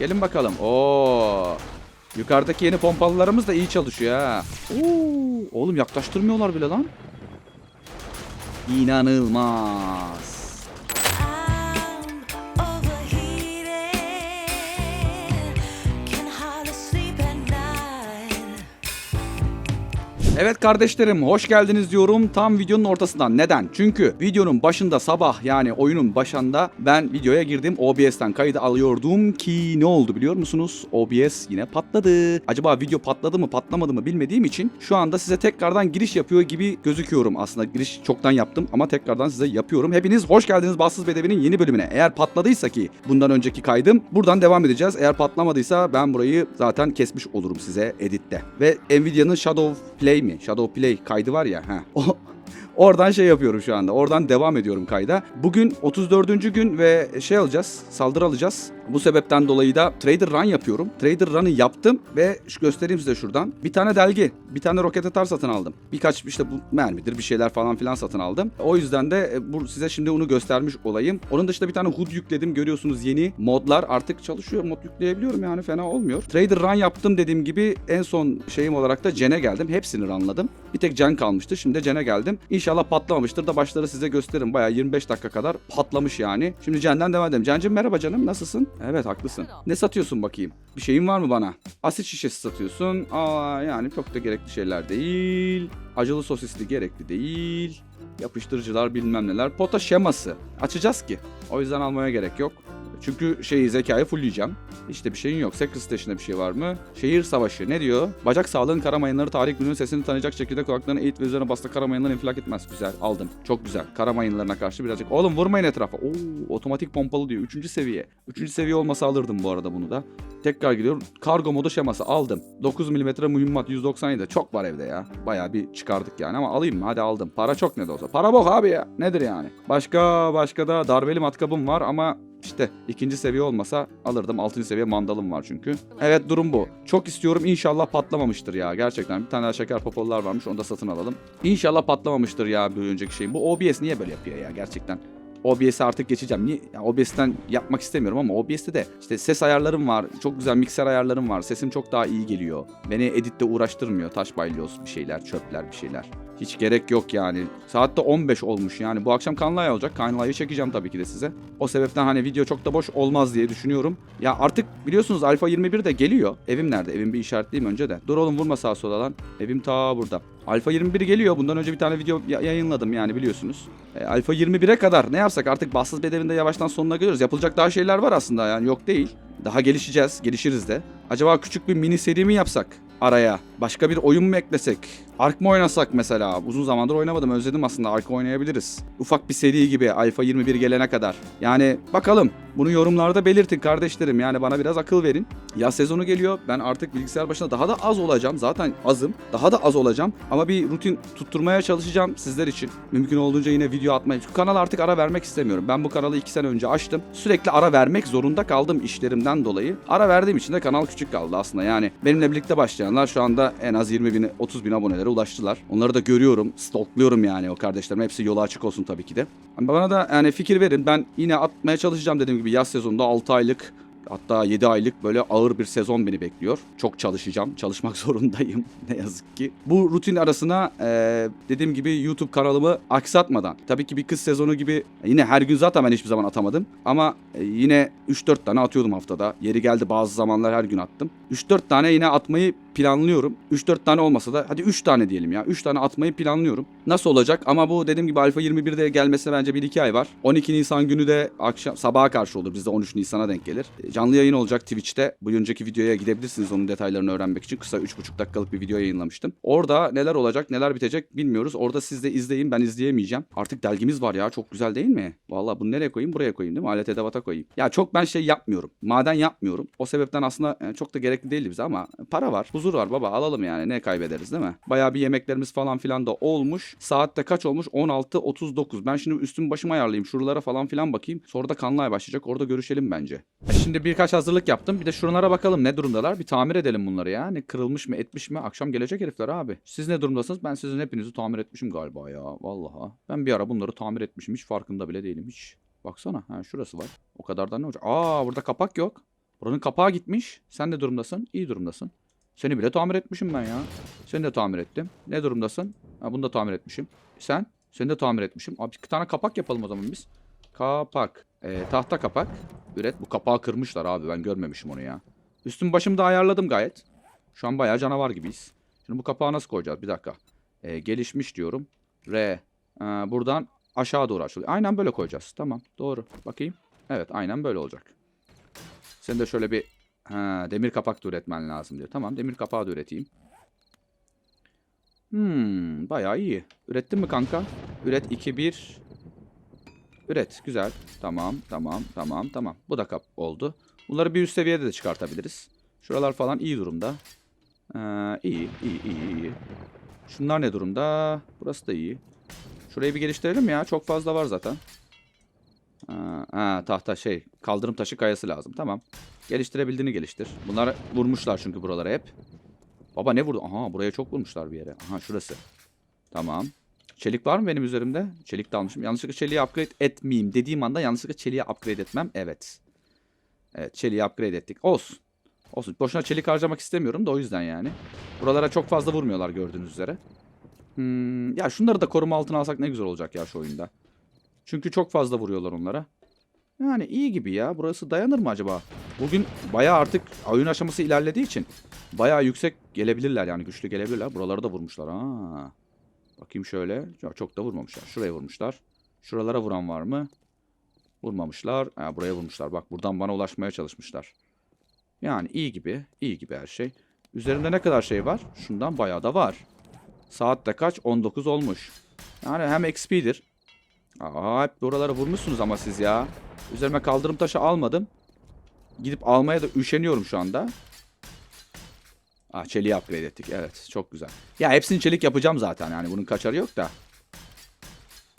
Gelin bakalım. Oo. Yukarıdaki yeni pompalılarımız da iyi çalışıyor ha. Oo. Oğlum yaklaştırmıyorlar bile lan. İnanılmaz. Evet kardeşlerim hoş geldiniz diyorum tam videonun ortasından. Neden? Çünkü videonun başında sabah yani oyunun başında ben videoya girdim. OBS'ten kaydı alıyordum ki ne oldu biliyor musunuz? OBS yine patladı. Acaba video patladı mı patlamadı mı bilmediğim için şu anda size tekrardan giriş yapıyor gibi gözüküyorum. Aslında giriş çoktan yaptım ama tekrardan size yapıyorum. Hepiniz hoş geldiniz Bassız Bedevi'nin yeni bölümüne. Eğer patladıysa ki bundan önceki kaydım buradan devam edeceğiz. Eğer patlamadıysa ben burayı zaten kesmiş olurum size editte. Ve Nvidia'nın Shadow Play mi? Shadow Play kaydı var ya. Heh. O, Oradan şey yapıyorum şu anda. Oradan devam ediyorum kayda. Bugün 34. gün ve şey alacağız. Saldırı alacağız. Bu sebepten dolayı da Trader Run yapıyorum. Trader Run'ı yaptım ve şu göstereyim size şuradan. Bir tane delgi, bir tane roket atar satın aldım. Birkaç işte bu mermidir bir şeyler falan filan satın aldım. O yüzden de e, bu size şimdi onu göstermiş olayım. Onun dışında bir tane HUD yükledim. Görüyorsunuz yeni modlar artık çalışıyor. Mod yükleyebiliyorum yani fena olmuyor. Trader Run yaptım dediğim gibi en son şeyim olarak da Cen'e geldim. Hepsini runladım. Bir tek Cen kalmıştı. Şimdi Cen'e geldim. İnşallah patlamamıştır da başları size gösteririm. Bayağı 25 dakika kadar patlamış yani. Şimdi Cen'den devam edelim. Cen'cim merhaba canım nasılsın? Evet haklısın. Ne satıyorsun bakayım? Bir şeyin var mı bana? Asit şişesi satıyorsun. Aa yani çok da gerekli şeyler değil. Acılı sosisli gerekli değil. Yapıştırıcılar bilmem neler. Pota şeması. Açacağız ki. O yüzden almaya gerek yok. Çünkü şeyi zekayı fullleyeceğim. İşte bir şeyin yok. Secret Station'da bir şey var mı? Şehir savaşı ne diyor? Bacak sağlığın kara mayınları tarih gününün sesini tanıyacak şekilde kulaklarını eğit ve üzerine bastı kara mayınları infilak etmez. Güzel aldım. Çok güzel. Kara mayınlarına karşı birazcık. Oğlum vurmayın etrafa. Oo otomatik pompalı diyor. Üçüncü seviye. Üçüncü seviye olmasa alırdım bu arada bunu da. Tekrar gidiyorum. Kargo modu şeması aldım. 9 mm mühimmat 197. Çok var evde ya. Bayağı bir çıkardık yani ama alayım mı? Hadi aldım. Para çok ne de olsa. Para bok abi ya. Nedir yani? Başka başka da darbeli matkabım var ama işte ikinci seviye olmasa alırdım. Altıncı seviye mandalım var çünkü. Evet durum bu. Çok istiyorum inşallah patlamamıştır ya. Gerçekten bir tane daha şeker popolar varmış onu da satın alalım. İnşallah patlamamıştır ya bir önceki şeyim. Bu OBS niye böyle yapıyor ya gerçekten? OBS'e artık geçeceğim. Niye? Ya OBS'ten yapmak istemiyorum ama OBS'te de işte ses ayarlarım var. Çok güzel mikser ayarlarım var. Sesim çok daha iyi geliyor. Beni editte uğraştırmıyor. Taş balyoz bir şeyler, çöpler bir şeyler. Hiç gerek yok yani. Saatte 15 olmuş yani. Bu akşam Kanlay olacak. Kanlay'ı çekeceğim tabii ki de size. O sebepten hani video çok da boş olmaz diye düşünüyorum. Ya artık biliyorsunuz Alfa 21 de geliyor. Evim nerede? Evim bir işaretleyeyim önce de. Dur oğlum vurma sağa sola lan. Evim ta burada. Alfa 21 geliyor. Bundan önce bir tane video ya- yayınladım yani biliyorsunuz. E, Alfa 21'e kadar ne yapsak artık bassız bedevinde yavaştan sonuna geliyoruz. Yapılacak daha şeyler var aslında yani yok değil. Daha gelişeceğiz, gelişiriz de. Acaba küçük bir mini seri mi yapsak araya? Başka bir oyun mu eklesek? Ark mı oynasak mesela? Uzun zamandır oynamadım. Özledim aslında. Ark oynayabiliriz. Ufak bir seri gibi Alfa 21 gelene kadar. Yani bakalım. Bunu yorumlarda belirtin kardeşlerim. Yani bana biraz akıl verin. Yaz sezonu geliyor. Ben artık bilgisayar başında daha da az olacağım. Zaten azım. Daha da az olacağım. Ama bir rutin tutturmaya çalışacağım sizler için. Mümkün olduğunca yine video atmayı. Şu kanala artık ara vermek istemiyorum. Ben bu kanalı 2 sene önce açtım. Sürekli ara vermek zorunda kaldım işlerimden dolayı. Ara verdiğim için de kanal küçük kaldı aslında. Yani benimle birlikte başlayanlar şu anda en az 20 bin 30 bin abonelere ulaştılar. Onları da görüyorum. Stalkluyorum yani o kardeşlerim. Hepsi yolu açık olsun tabii ki de. Bana da yani fikir verin. Ben yine atmaya çalışacağım dediğim gibi yaz sezonunda 6 aylık Hatta 7 aylık böyle ağır bir sezon beni bekliyor. Çok çalışacağım. Çalışmak zorundayım ne yazık ki. Bu rutin arasına e, dediğim gibi YouTube kanalımı aksatmadan. Tabii ki bir kız sezonu gibi yine her gün zaten ben hiçbir zaman atamadım. Ama e, yine 3-4 tane atıyordum haftada. Yeri geldi bazı zamanlar her gün attım. 3-4 tane yine atmayı planlıyorum. 3-4 tane olmasa da hadi 3 tane diyelim ya. 3 tane atmayı planlıyorum. Nasıl olacak? Ama bu dediğim gibi Alfa 21'de gelmesine bence 1-2 ay var. 12 Nisan günü de akşam sabaha karşı olur. Bizde 13 Nisan'a denk gelir. E, Canlı yayın olacak Twitch'te. Bu önceki videoya gidebilirsiniz onun detaylarını öğrenmek için. Kısa 3,5 dakikalık bir video yayınlamıştım. Orada neler olacak, neler bitecek bilmiyoruz. Orada siz de izleyin. Ben izleyemeyeceğim. Artık delgimiz var ya. Çok güzel değil mi? Vallahi bunu nereye koyayım? Buraya koyayım değil mi? Alet edevata koyayım. Ya çok ben şey yapmıyorum. Maden yapmıyorum. O sebepten aslında e, çok da gerekli değildi bize ama para var. Huzur var baba. Alalım yani. Ne kaybederiz değil mi? Bayağı bir yemeklerimiz falan filan da olmuş. Saatte kaç olmuş? 16.39. Ben şimdi üstüm başımı ayarlayayım. Şuralara falan filan bakayım. Sonra da kanlaya başlayacak. Orada görüşelim bence. E Şimdi birkaç hazırlık yaptım. Bir de şuralara bakalım ne durumdalar. Bir tamir edelim bunları ya. Ne kırılmış mı etmiş mi? Akşam gelecek herifler abi. Siz ne durumdasınız? Ben sizin hepinizi tamir etmişim galiba ya. Vallahi. Ben bir ara bunları tamir etmişim. Hiç farkında bile değilim. Hiç. Baksana. Ha şurası var. O kadar da ne olacak? Aa burada kapak yok. Buranın kapağı gitmiş. Sen ne durumdasın? İyi durumdasın. Seni bile tamir etmişim ben ya. Seni de tamir ettim. Ne durumdasın? Ha, bunu da tamir etmişim. Sen? Seni de tamir etmişim. Abi bir tane kapak yapalım o zaman biz. Kapak. Ee, tahta kapak. Üret. Bu kapağı kırmışlar abi. Ben görmemişim onu ya. Üstüm başımı da ayarladım gayet. Şu an bayağı canavar gibiyiz. Şimdi bu kapağı nasıl koyacağız? Bir dakika. Ee, gelişmiş diyorum. R. Ee, buradan aşağı doğru açılıyor. Aynen böyle koyacağız. Tamam. Doğru. Bakayım. Evet aynen böyle olacak. Sen de şöyle bir ha, demir kapak da üretmen lazım diyor. Tamam demir kapağı da üreteyim. Hmm, bayağı iyi. Ürettin mi kanka? Üret 2 1 Üret. Güzel. Tamam, tamam, tamam, tamam. Bu da kap oldu. Bunları bir üst seviyede de çıkartabiliriz. Şuralar falan iyi durumda. Ee, iyi, iyi, iyi, iyi. Şunlar ne durumda? Burası da iyi. Şurayı bir geliştirelim ya. Çok fazla var zaten. Ha, ha, tahta şey. Kaldırım taşı kayası lazım. Tamam. Geliştirebildiğini geliştir. Bunlar vurmuşlar çünkü buralara hep. Baba ne vurdu? Aha buraya çok vurmuşlar bir yere. Aha şurası. Tamam. Çelik var mı benim üzerimde? Çelik de almışım. Yanlışlıkla çeliği upgrade etmeyeyim dediğim anda yanlışlıkla çeliği upgrade etmem. Evet. Evet çeliği upgrade ettik. Olsun. Olsun. Boşuna çelik harcamak istemiyorum da o yüzden yani. Buralara çok fazla vurmuyorlar gördüğünüz üzere. Hmm, ya şunları da koruma altına alsak ne güzel olacak ya şu oyunda. Çünkü çok fazla vuruyorlar onlara. Yani iyi gibi ya. Burası dayanır mı acaba? Bugün bayağı artık oyun aşaması ilerlediği için bayağı yüksek gelebilirler yani güçlü gelebilirler. Buraları da vurmuşlar. Ha. Bakayım şöyle. Ya çok da vurmamışlar. Şuraya vurmuşlar. Şuralara vuran var mı? Vurmamışlar. Ha, buraya vurmuşlar. Bak buradan bana ulaşmaya çalışmışlar. Yani iyi gibi. iyi gibi her şey. Üzerinde ne kadar şey var? Şundan bayağı da var. Saatte kaç? 19 olmuş. Yani hem XP'dir. Aa, hep buralara vurmuşsunuz ama siz ya. Üzerime kaldırım taşı almadım. Gidip almaya da üşeniyorum şu anda. Ah çeliği upgrade ettik. Evet çok güzel. Ya hepsini çelik yapacağım zaten yani bunun kaçarı yok da.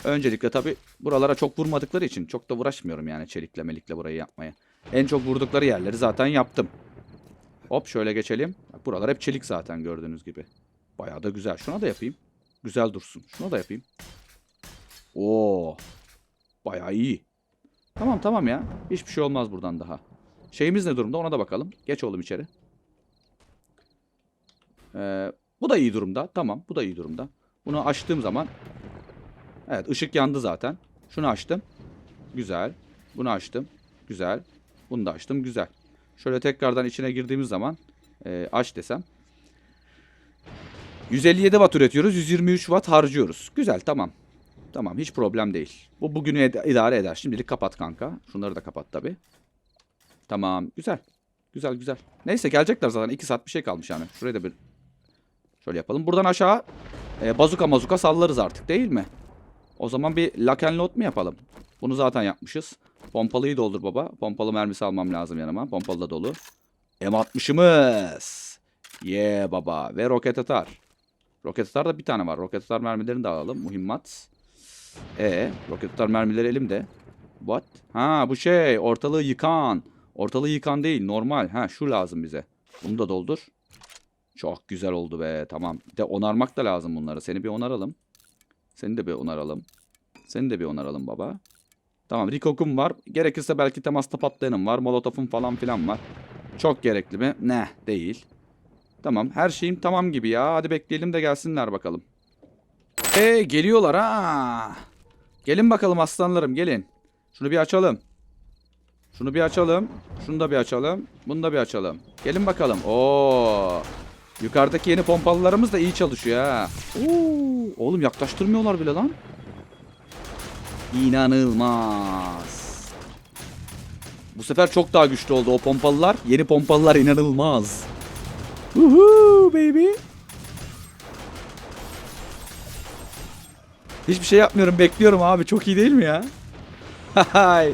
Öncelikle tabi buralara çok vurmadıkları için çok da uğraşmıyorum yani çelikle melikle burayı yapmaya. En çok vurdukları yerleri zaten yaptım. Hop şöyle geçelim. Buralar hep çelik zaten gördüğünüz gibi. Bayağı da güzel. Şuna da yapayım. Güzel dursun. Şuna da yapayım. Oo. Bayağı iyi. Tamam tamam ya. Hiçbir şey olmaz buradan daha. Şeyimiz ne durumda ona da bakalım. Geç oğlum içeri. Ee, bu da iyi durumda. Tamam bu da iyi durumda. Bunu açtığım zaman. Evet ışık yandı zaten. Şunu açtım. Güzel. Bunu açtım. Güzel. Bunu da açtım. Güzel. Şöyle tekrardan içine girdiğimiz zaman e, aç desem. 157 watt üretiyoruz. 123 watt harcıyoruz. Güzel tamam. Tamam hiç problem değil. Bu bugünü ed- idare eder. Şimdilik kapat kanka. Şunları da kapat tabi. Tamam güzel. Güzel güzel. Neyse gelecekler zaten. 2 saat bir şey kalmış yani. Şuraya da bir şöyle yapalım. Buradan aşağı e, bazuka mazuka sallarız artık değil mi? O zaman bir lock and load mu yapalım? Bunu zaten yapmışız. Pompalıyı doldur baba. Pompalı mermisi almam lazım yanıma. Pompalı da dolu. M60'ımız. Yeah baba. Ve roket atar. Roket atar da bir tane var. Roket atar mermilerini de alalım. Mühimmat. E, roket atar mermileri elimde. What? Ha bu şey ortalığı yıkan. Ortalığı yıkan değil normal. Ha şu lazım bize. Bunu da doldur. Çok güzel oldu be tamam. Bir de onarmak da lazım bunları. Seni bir onaralım. Seni de bir onaralım. Seni de bir onaralım baba. Tamam Rikok'um var. Gerekirse belki temasta patlayanım var. Molotof'um falan filan var. Çok gerekli mi? Ne değil. Tamam her şeyim tamam gibi ya. Hadi bekleyelim de gelsinler bakalım. E geliyorlar ha. Gelin bakalım aslanlarım gelin. Şunu bir açalım. Şunu bir açalım. Şunu da bir açalım. Bunu da bir açalım. Gelin bakalım. Oo. Yukarıdaki yeni pompalılarımız da iyi çalışıyor ha. Oo. Oğlum yaklaştırmıyorlar bile lan. İnanılmaz. Bu sefer çok daha güçlü oldu o pompalılar. Yeni pompalılar inanılmaz. Woohoo baby. Hiçbir şey yapmıyorum bekliyorum abi çok iyi değil mi ya? Hay.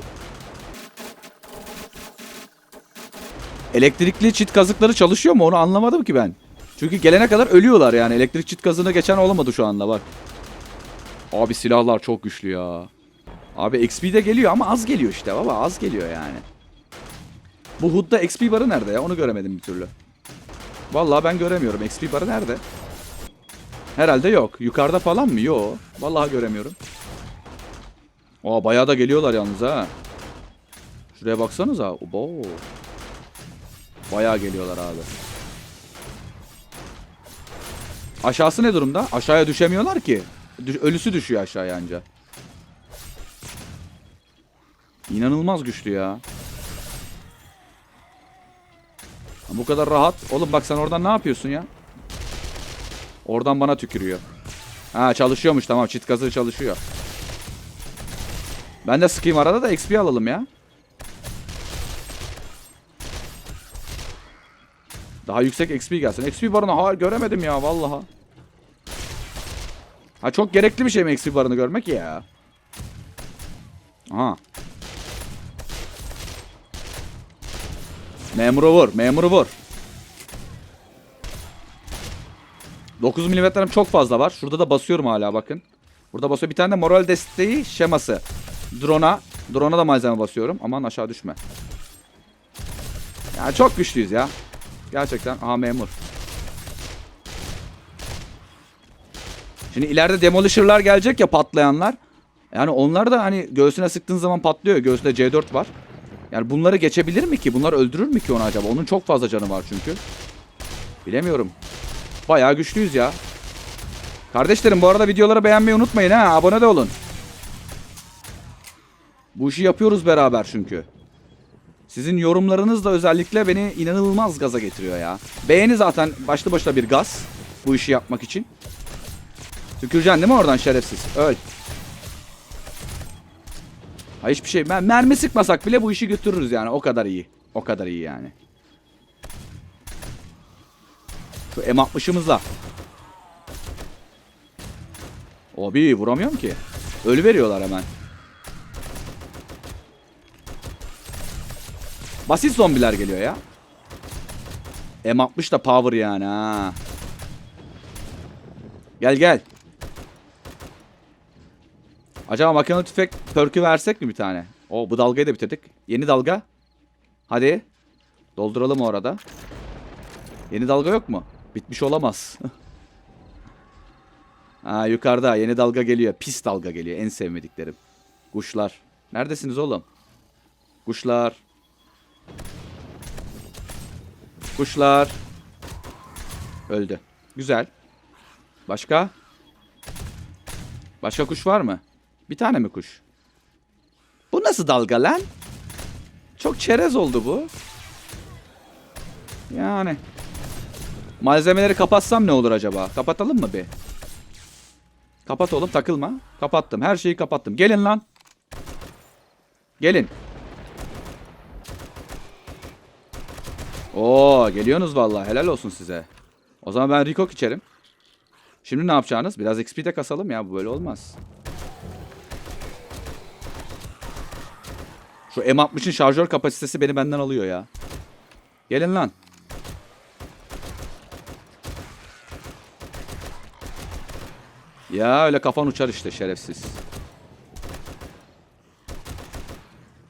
Elektrikli çit kazıkları çalışıyor mu onu anlamadım ki ben. Çünkü gelene kadar ölüyorlar yani. Elektrik çit kazığına geçen olamadı şu anda bak. Abi silahlar çok güçlü ya. Abi XP de geliyor ama az geliyor işte baba az geliyor yani. Bu HUD'da XP barı nerede ya onu göremedim bir türlü. Vallahi ben göremiyorum XP barı nerede? Herhalde yok. Yukarıda falan mı? Yok. Vallahi göremiyorum. Aa bayağı da geliyorlar yalnız ha. Şuraya baksanıza. Obo. Bayağı geliyorlar abi. Aşağısı ne durumda? Aşağıya düşemiyorlar ki. Düş- ölüsü düşüyor aşağıya anca. İnanılmaz güçlü ya. Bu kadar rahat. Oğlum bak sen oradan ne yapıyorsun ya? Oradan bana tükürüyor. Ha çalışıyormuş tamam çit kazığı çalışıyor. Ben de sıkayım arada da XP alalım ya. Daha yüksek XP gelsin. XP barını hayır göremedim ya vallaha. Ha çok gerekli bir şey mi XP barını görmek ya? Aha. Memuru vur, memuru vur. 9 milimetrem çok fazla var. Şurada da basıyorum hala bakın. Burada basıyor. Bir tane de moral desteği şeması. Drone'a. Drone'a da malzeme basıyorum. Aman aşağı düşme. Ya çok güçlüyüz ya. Gerçekten. Aha memur. Şimdi ileride demolisher'lar gelecek ya patlayanlar. Yani onlar da hani göğsüne sıktığın zaman patlıyor. Göğsünde C4 var. Yani bunları geçebilir mi ki? Bunlar öldürür mü ki onu acaba? Onun çok fazla canı var çünkü. Bilemiyorum. Bayağı güçlüyüz ya. Kardeşlerim bu arada videoları beğenmeyi unutmayın ha. Abone de olun. Bu işi yapıyoruz beraber çünkü. Sizin yorumlarınız da özellikle beni inanılmaz gaza getiriyor ya. Beğeni zaten başlı başına bir gaz. Bu işi yapmak için. Tüküreceksin değil mi oradan şerefsiz? Öl. Ha hiçbir şey. Mermi sıkmasak bile bu işi götürürüz yani. O kadar iyi. O kadar iyi yani. Şu M60'ımızla. Abi vuramıyorum ki. Ölü veriyorlar hemen. Basit zombiler geliyor ya. M60 da power yani ha. Gel gel. Acaba makinalı tüfek perk'ü versek mi bir tane? O bu dalgayı da bitirdik. Yeni dalga. Hadi. Dolduralım orada. Yeni dalga yok mu? Bitmiş olamaz. ha yukarıda yeni dalga geliyor. Pis dalga geliyor. En sevmediklerim. Kuşlar. Neredesiniz oğlum? Kuşlar. Kuşlar. Öldü. Güzel. Başka? Başka kuş var mı? Bir tane mi kuş? Bu nasıl dalga lan? Çok çerez oldu bu. Yani. Malzemeleri kapatsam ne olur acaba? Kapatalım mı bir? Kapat oğlum takılma. Kapattım. Her şeyi kapattım. Gelin lan. Gelin. Oo geliyorsunuz vallahi. Helal olsun size. O zaman ben Rikok içerim. Şimdi ne yapacaksınız? Biraz XP de kasalım ya. Bu böyle olmaz. Şu M60'ın şarjör kapasitesi beni benden alıyor ya. Gelin lan. Ya öyle kafan uçar işte şerefsiz.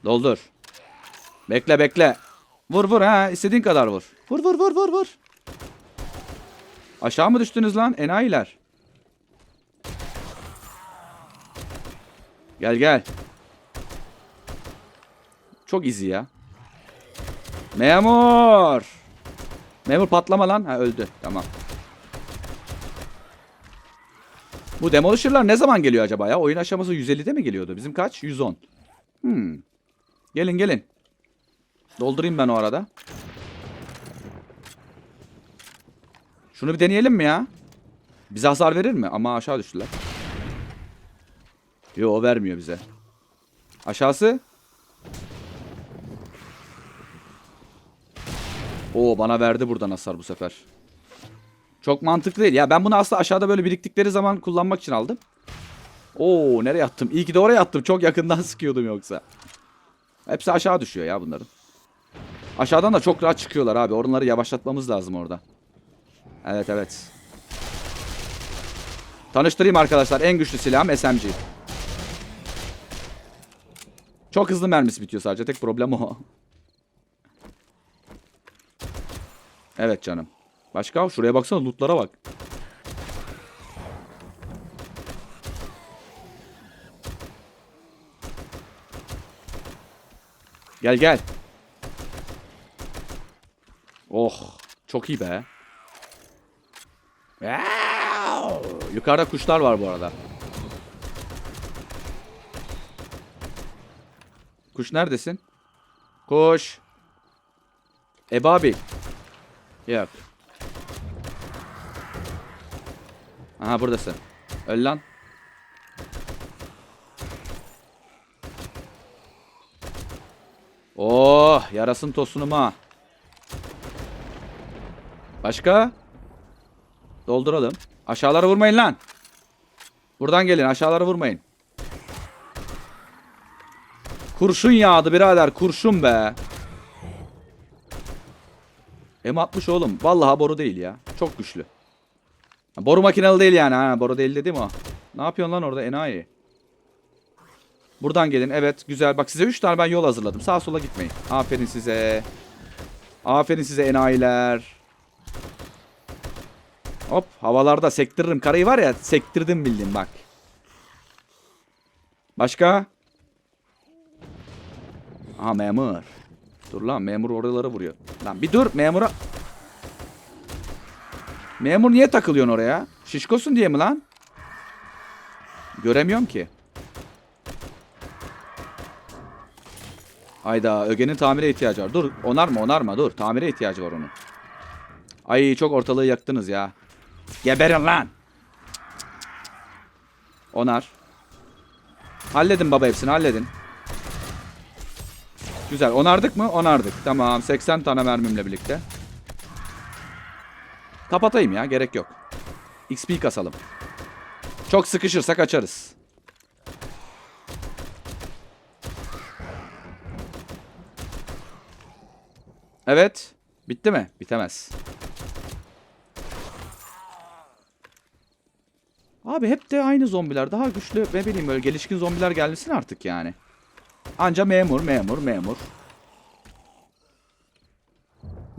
Doldur. Bekle bekle. Vur vur ha istediğin kadar vur. Vur vur vur vur vur. Aşağı mı düştünüz lan enayiler? Gel gel. Çok izi ya. Memur. Memur patlama lan. Ha öldü. Tamam. Bu Demolisher'lar ne zaman geliyor acaba ya? Oyun aşaması 150'de mi geliyordu? Bizim kaç? 110. Hmm. Gelin gelin. Doldurayım ben o arada. Şunu bir deneyelim mi ya? Bize hasar verir mi? Ama aşağı düştüler. Yo vermiyor bize. Aşağısı? Oo bana verdi buradan hasar bu sefer. Çok mantıklı değil. Ya ben bunu aslında aşağıda böyle biriktikleri zaman kullanmak için aldım. Oo nereye attım? İyi ki de oraya attım. Çok yakından sıkıyordum yoksa. Hepsi aşağı düşüyor ya bunların. Aşağıdan da çok rahat çıkıyorlar abi. Onları yavaşlatmamız lazım orada. Evet evet. Tanıştırayım arkadaşlar. En güçlü silahım SMG. Çok hızlı mermisi bitiyor sadece. Tek problem o. Evet canım. Başka? Şuraya baksana lootlara bak. Gel gel. Oh çok iyi be. Yukarıda kuşlar var bu arada. Kuş neredesin? Kuş. Ebabil. Yok. Aha buradasın. Öl lan. Oh yarasın tosunuma. Başka? Dolduralım. Aşağılara vurmayın lan. Buradan gelin aşağılara vurmayın. Kurşun yağdı birader kurşun be. M60 oğlum. Vallahi boru değil ya. Çok güçlü. Boru makinalı değil yani ha. Boru değil dedim o. Ne yapıyorsun lan orada enayi? Buradan gelin. Evet güzel. Bak size 3 tane ben yol hazırladım. Sağa sola gitmeyin. Aferin size. Aferin size enayiler. Hop havalarda sektiririm. Karayı var ya sektirdim bildiğin bak. Başka? Aha memur. Dur lan memur oralara vuruyor. Lan bir dur memura. Memur niye takılıyorsun oraya? Şişkosun diye mi lan? Göremiyorum ki. Ayda Öge'nin tamire ihtiyacı var. Dur onarma onarma dur. Tamire ihtiyacı var onun. Ay çok ortalığı yaktınız ya. Geberin lan. Onar. Halledin baba hepsini halledin. Güzel onardık mı? Onardık. Tamam 80 tane mermimle birlikte. Kapatayım ya gerek yok. XP kasalım. Çok sıkışırsak açarız. Evet. Bitti mi? Bitemez. Abi hep de aynı zombiler. Daha güçlü ne bileyim böyle gelişkin zombiler gelmesin artık yani. Anca memur, memur, memur.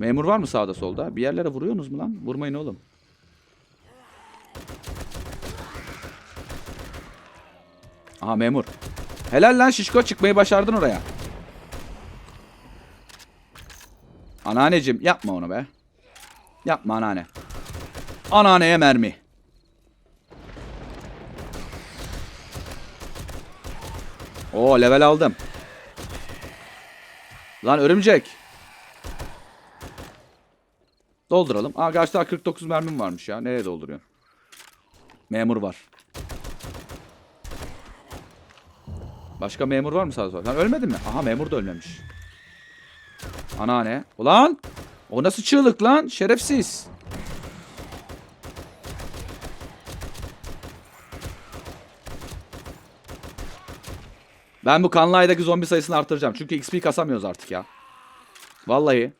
Memur var mı sağda solda? Bir yerlere vuruyorsunuz mu lan? Vurmayın oğlum. Aha memur. Helal lan şişko çıkmayı başardın oraya. Anneanneciğim yapma onu be. Yapma anneanne. Anneanneye mermi. Oo level aldım. Lan örümcek. Dolduralım. Aa daha 49 mermim varmış ya. Nereye dolduruyorsun? Memur var. Başka memur var mı sağda solda? Lan ölmedin mi? Aha memur da ölmemiş. Anneanne. Ulan! O nasıl çığlık lan? Şerefsiz. Ben bu kanlı aydaki zombi sayısını artıracağım. Çünkü XP kasamıyoruz artık ya. Vallahi.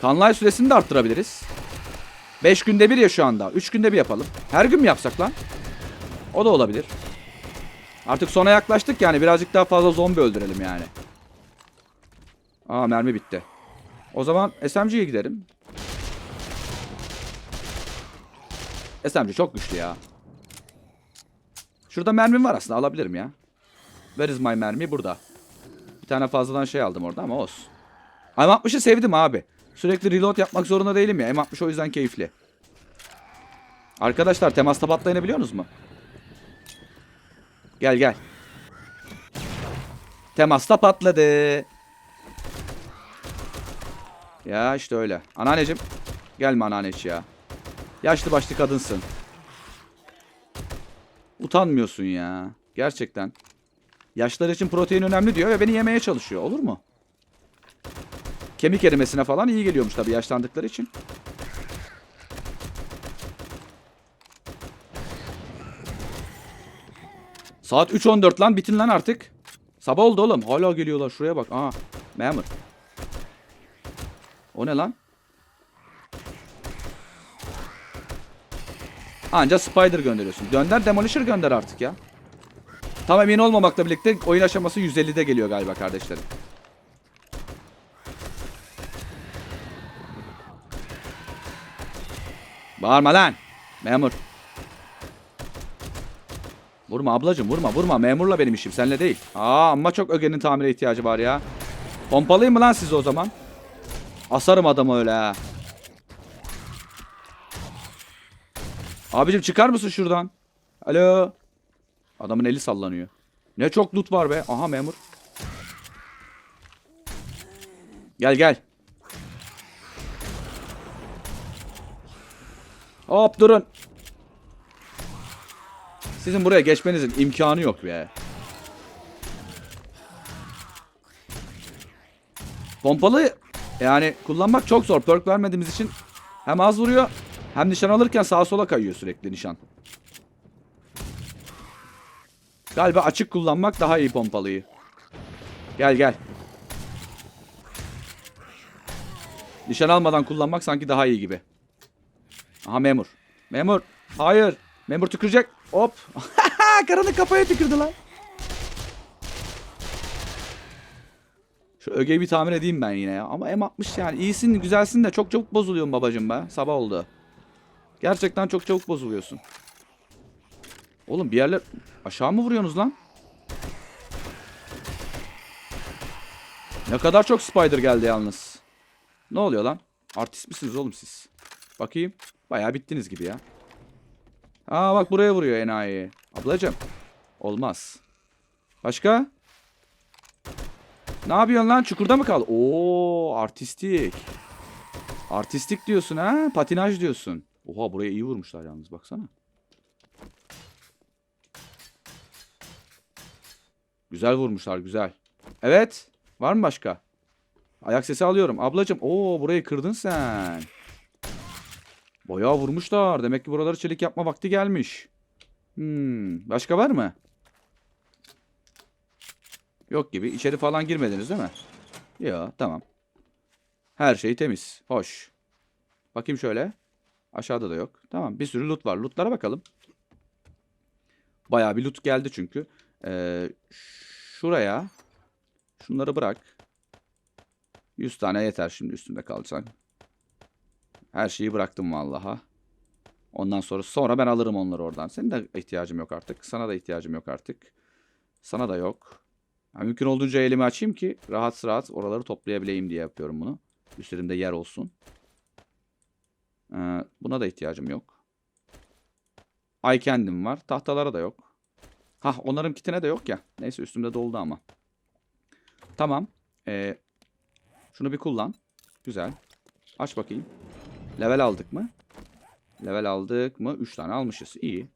Kanlı ay süresini de arttırabiliriz. 5 günde bir ya şu anda. 3 günde bir yapalım. Her gün mü yapsak lan? O da olabilir. Artık sona yaklaştık yani. Birazcık daha fazla zombi öldürelim yani. Aa mermi bitti. O zaman SMG'ye gidelim. SMG çok güçlü ya. Şurada mermim var aslında alabilirim ya. Where is my mermi? Burada. Bir tane fazladan şey aldım orada ama olsun. M60'ı sevdim abi. Sürekli reload yapmak zorunda değilim ya. M60 o yüzden keyifli. Arkadaşlar temasta patlayını biliyorsunuz mu? Gel gel. Temasta patladı. Ya işte öyle. Anneanneciğim. Gelme anneanneci ya. Yaşlı başlı kadınsın. Utanmıyorsun ya. Gerçekten. Yaşlar için protein önemli diyor ve beni yemeye çalışıyor. Olur mu? Kemik erimesine falan iyi geliyormuş tabii yaşlandıkları için. Saat 3.14 lan bitin lan artık. Sabah oldu oğlum. Hala geliyorlar şuraya bak. Aha memur. O ne lan? Anca Spider gönderiyorsun. Gönder Demolisher gönder artık ya. Tam emin olmamakla birlikte oyun aşaması 150'de geliyor galiba kardeşlerim. Bağırma lan. Memur. Vurma ablacım vurma vurma. Memurla benim işim seninle değil. Aa ama çok ögenin tamire ihtiyacı var ya. Pompalayayım mı lan sizi o zaman? Asarım adamı öyle ha. Abicim çıkar mısın şuradan? Alo. Adamın eli sallanıyor. Ne çok loot var be. Aha memur. Gel gel. Hop durun. Sizin buraya geçmenizin imkanı yok be. Pompalı yani kullanmak çok zor. Perk vermediğimiz için hem az vuruyor hem nişan alırken sağa sola kayıyor sürekli nişan. Galiba açık kullanmak daha iyi pompalıyı. Gel gel. Nişan almadan kullanmak sanki daha iyi gibi. Aha memur. Memur. Hayır. Memur tükürecek. Hop. Karını kafaya tükürdü lan. Şu ögeyi bir tamir edeyim ben yine ya. Ama M60 yani iyisin güzelsin de çok çabuk bozuluyorsun babacım be. Sabah oldu. Gerçekten çok çabuk bozuluyorsun. Oğlum bir yerler aşağı mı vuruyorsunuz lan? Ne kadar çok spider geldi yalnız. Ne oluyor lan? Artist misiniz oğlum siz? Bakayım. Bayağı bittiniz gibi ya. Aa bak buraya vuruyor enayi. Ablacım. Olmaz. Başka? Ne yapıyorsun lan? Çukurda mı kal? Oo artistik. Artistik diyorsun ha? Patinaj diyorsun. Oha buraya iyi vurmuşlar yalnız baksana. Güzel vurmuşlar güzel. Evet. Var mı başka? Ayak sesi alıyorum. Ablacım oo burayı kırdın sen. Bayağı vurmuşlar. Demek ki buraları çelik yapma vakti gelmiş. Hmm, başka var mı? Yok gibi. İçeri falan girmediniz değil mi? Ya tamam. Her şey temiz. Hoş. Bakayım şöyle. Aşağıda da yok. Tamam bir sürü loot var. Lootlara bakalım. Bayağı bir loot geldi çünkü. Ee, şuraya şunları bırak. 100 tane yeter şimdi üstünde kalacak. Her şeyi bıraktım vallaha. Ondan sonra sonra ben alırım onları oradan. Senin de ihtiyacım yok artık. Sana da ihtiyacım yok artık. Sana da yok. Yani mümkün olduğunca elimi açayım ki rahat rahat oraları toplayabileyim diye yapıyorum bunu. Üstlerimde yer olsun. Ee, buna da ihtiyacım yok. Ay kendim var. Tahtalara da yok. Hah onların kitine de yok ya. Neyse üstümde doldu ama. Tamam. Ee, şunu bir kullan. Güzel. Aç bakayım. Level aldık mı? Level aldık mı? 3 tane almışız. İyi.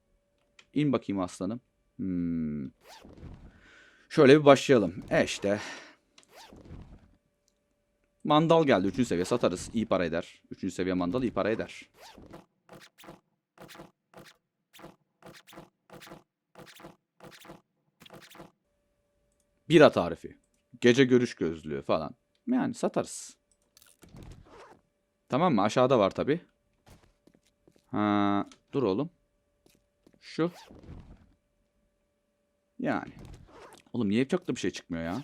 İn bakayım aslanım. Hmm. Şöyle bir başlayalım. E işte. Mandal geldi. 3. seviye satarız. İyi para eder. 3. seviye mandal iyi para eder. Bira tarifi. Gece görüş gözlüğü falan. Yani satarız. Tamam mı? Aşağıda var tabi. Ha, dur oğlum. Şu. Yani. Oğlum niye çok da bir şey çıkmıyor ya?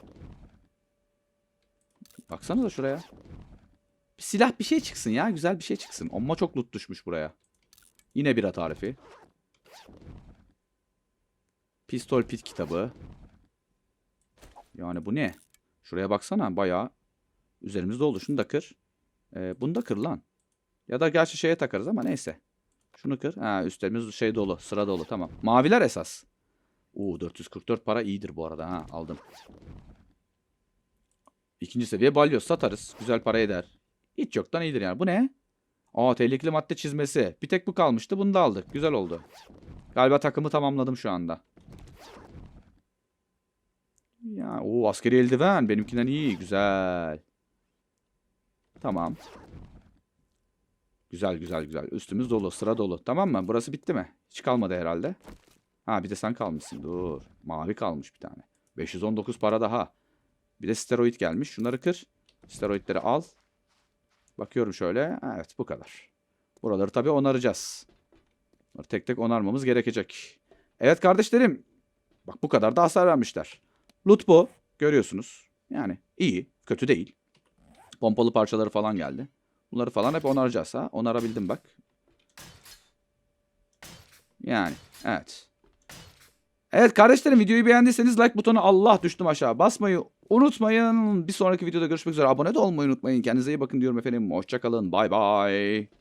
Baksana da şuraya. Bir silah bir şey çıksın ya. Güzel bir şey çıksın. Amma çok loot düşmüş buraya. Yine bira tarifi. Pistol pit kitabı. Yani bu ne? Şuraya baksana bayağı üzerimizde oldu. Şunu da kır. Ee, bunu kır lan. Ya da gerçi şeye takarız ama neyse. Şunu kır. Ha üstlerimiz şey dolu. Sıra dolu. Tamam. Maviler esas. Oo 444 para iyidir bu arada ha. Aldım. İkinci seviye balyoz satarız. Güzel para eder. Hiç yoktan iyidir yani. Bu ne? Aa tehlikeli madde çizmesi. Bir tek bu kalmıştı. Bunu da aldık. Güzel oldu. Galiba takımı tamamladım şu anda. Ya o askeri eldiven benimkinden iyi. Güzel. Tamam. Güzel güzel güzel. Üstümüz dolu, sıra dolu. Tamam mı? Burası bitti mi? Hiç kalmadı herhalde. Ha bir de sen kalmışsın. Dur. Mavi kalmış bir tane. 519 para daha. Bir de steroid gelmiş. Şunları kır. Steroidleri al. Bakıyorum şöyle. Evet bu kadar. Buraları tabii onaracağız. Bunları tek tek onarmamız gerekecek. Evet kardeşlerim. Bak bu kadar da hasar vermişler. Loot bu. Görüyorsunuz. Yani iyi. Kötü değil. Pompalı parçaları falan geldi. Bunları falan hep onaracağız ha. Onarabildim bak. Yani evet. Evet kardeşlerim videoyu beğendiyseniz like butonu Allah düştüm aşağı basmayı unutmayın. Bir sonraki videoda görüşmek üzere. Abone de olmayı unutmayın. Kendinize iyi bakın diyorum efendim. Hoşçakalın. Bay bay.